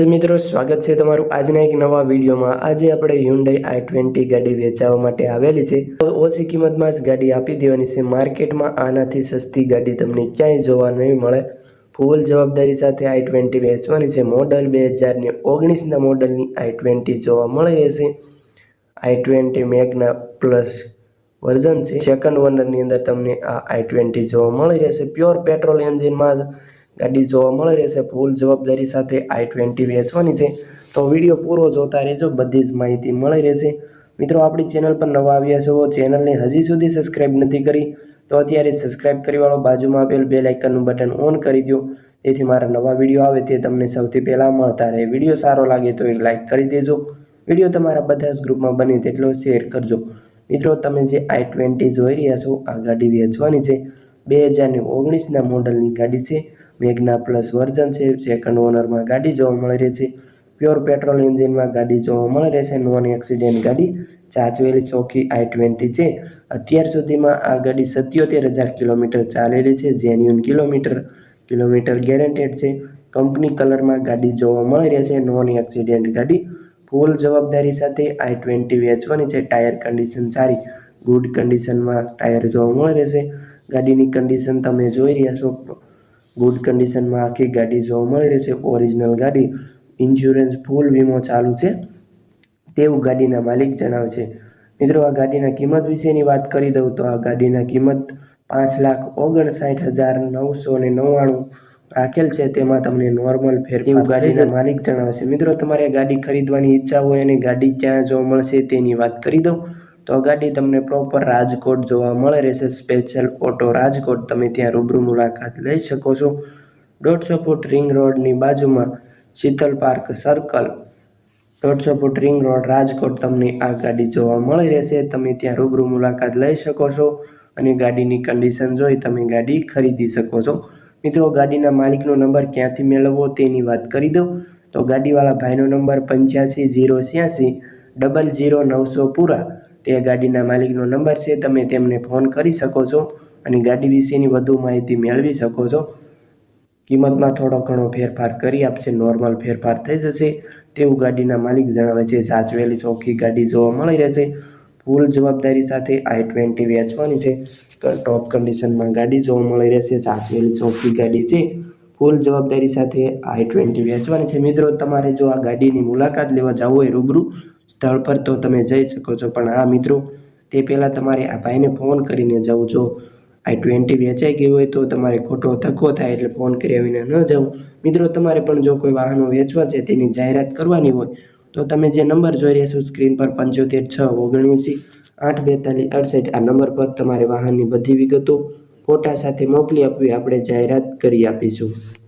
મિત્રો, સ્વાગત છે તમારું આજના એક નવા વિડીયોમાં. આજે આપણે હ્યુન્ડાઈ આઈ ટ્વેન્ટી ગાડી વેચાવા માટે આવેલી છે. ઓછી કિંમતમાં જ ગાડી આપી દેવાની છે. માર્કેટમાં આનાથી સસ્તી ગાડી તમને ક્યાંય જોવા નહીં મળે. ફૂલ જવાબદારી સાથે આઈ ટ્વેન્ટી વેચવાની છે. મોડલ બે હજારની ઓગણીસના મોડલની આઈ ટ્વેન્ટી જોવા મળી રહેશે. I twenty magna plus version છે. સેકન્ડ ઓનરની અંદર તમને આ આઈ ટ્વેન્ટી જોવા મળી રહેશે. પ્યોર પેટ્રોલ એન્જિનમાં જ ગાડી જોવા મળી રહેશે ફૂલ જવાબદારી સાથે આઈ ટ્વેન્ટી વેચવાની છે. તો વીડિયો પૂરો જોતા રહેજો, બધી જ માહિતી મળી રહેશે. મિત્રો, આપણી ચેનલ પર નવા આવ્યા છો, ચેનલને હજી સુધી સબસ્ક્રાઇબ નથી કરી, તો અત્યારે સબસ્ક્રાઇબ કરી વાળો બાજુમાં આપેલ બે લાઇકનનું બટન ઓન કરી દો. જેથી મારા નવા વીડિયો આવે તે તમને સૌથી પહેલાં મળતા રહે. વીડિયો સારો લાગે તો એક લાઇક કરી દેજો. વીડિયો તમારા બધા જ ગ્રુપમાં બને તેટલો શેર કરજો. મિત્રો, તમે જે આઈ ટ્વેન્ટી જોઈ રહ્યા છો, આ ગાડી વેચવાની છે. બે હજારની ઓગણીસના મોડલની ગાડી છે. મેગ્ના પ્લસ વર્ઝન છે સેકન્ડ ઓનરમાં ગાડી જોવા મળી રહેશે. પ્યોર પેટ્રોલ એન્જિનમાં ગાડી જોવા મળી રહેશે. નોન એક્સિડન્ટ ગાડી ચાચવેલી ચોખી આઈ ટ્વેન્ટી છે. અત્યાર સુધીમાં આ ગાડી સત્યોતેર હજાર કિલોમીટર ચાલેલી છે. જેન્યુન કિલોમીટર કિલોમીટર ગેરંટેડ છે. કંપની કલરમાં ગાડી જોવા મળી રહેશે. નોન એક્સિડેન્ટ ગાડી ફૂલ જવાબદારી સાથે આઈ ટ્વેન્ટી વેચવાની છે. ટાયર કન્ડિશન સારી ગુડ કન્ડિશનમાં ટાયર જોવા મળી રહેશે. ગાડીની કન્ડિશન તમે જોઈ રહ્યા છો. ગુડ કન્ડિશનમાં આખી ગાડી જોવા મળી રહેશે ઓરિજિનલ ગાડી ઇન્સ્યોરન્સ ફૂલ વીમો ચાલુ છે. તેવું ગાડીના માલિક જણાવે છે. મિત્રો આ ગાડીના કિંમત વિશેની વાત કરી દઉં તો આ ગાડીના કિંમત પાંચ લાખ ઓગણસાઠ હજાર નવસો ને નવ્વાણું રાખેલ છે. તેમાં તમને નોર્મલ ફેરફાર ગાડીના માલિક જણાવે છે. મિત્રો તમારે ગાડી ખરીદવાની ઈચ્છા હોય અને ગાડી ક્યાં જોવા મળશે તેની વાત કરી દઉં. તો ગાડી તમને પ્રોપર રાજકોટ જોવા મળે રહેશે. સ્પેશિયલ ઓટો રાજકોટ તમે ત્યાં રૂબરૂ મુલાકાત લઈ શકો છો. દોઢસો ફૂટ રિંગ રોડની બાજુમાં શીતલ પાર્ક સર્કલ દોઢસો ફૂટ રિંગ રોડ રાજકોટ તમને આ ગાડી જોવા મળી રહેશે. તમે ત્યાં રૂબરૂ મુલાકાત લઈ શકો છો અને ગાડીની કન્ડિશન જોઈ તમે ગાડી ખરીદી શકો છો. મિત્રો, ગાડીના માલિકનો નંબર ક્યાંથી મેળવવો તેની વાત કરી દઉં. તો ગાડીવાળા ભાઈનો નંબર પંચ્યાસી, ઝીરો છ્યાસી, ડબલ જીરો નવસો પૂરા. તે ગાડીના માલિકનો નંબર છે, તમે તેમને ફોન કરી શકો છો અને ગાડી વિશેની વધુ માહિતી મેળવી શકો છો. કિંમતમાં થોડો ઘણો ફેરફાર કરી આપશે, નોર્મલ ફેરફાર થઈ જશે. તેવું ગાડીના માલિક જણાવે છે, સાચવેલી ચોખ્ખી ગાડી જોવા મળી રહેશે. ફૂલ જવાબદારી સાથે આઈ ટ્વેન્ટી વેચવાની છે. ટોપ કન્ડિશનમાં ગાડી જોવા મળી રહેશે, સાચવેલી ચોખ્ખી ગાડી છે. ફૂલ જવાબદારી સાથે આઈ ટ્વેન્ટી વેચવાની છે. મિત્રો, તમારે જો આ ગાડીની મુલાકાત લેવા જવું હોય રૂબરૂ સ્થળ પર તો તમે જઈ શકો છો. પણ આ મિત્રો, તે પહેલાં તમારે આ ભાઈને ફોન કરીને જવું. જો આઈ ટ્વેન્ટી વેચાઈ ગઈ હોય તો તમારે ખોટો ધક્કો થાય એટલે ફોન કર્યા વિના ન જવું. મિત્રો, તમારે પણ જો કોઈ વાહનો વેચવા છે તેની જાહેરાત કરવાની હોય, તો તમે જે નંબર જોઈ રહ્યા છો, સ્ક્રીન પર પંચોતેર છ ઓગણએંસી આઠ બેતાલીસ અડસઠ, આ નંબર પર તમારે વાહનની બધી વિગતો ફોટા સાથે મોકલી આપવી. આપણે જાહેરાત કરી આપીશું.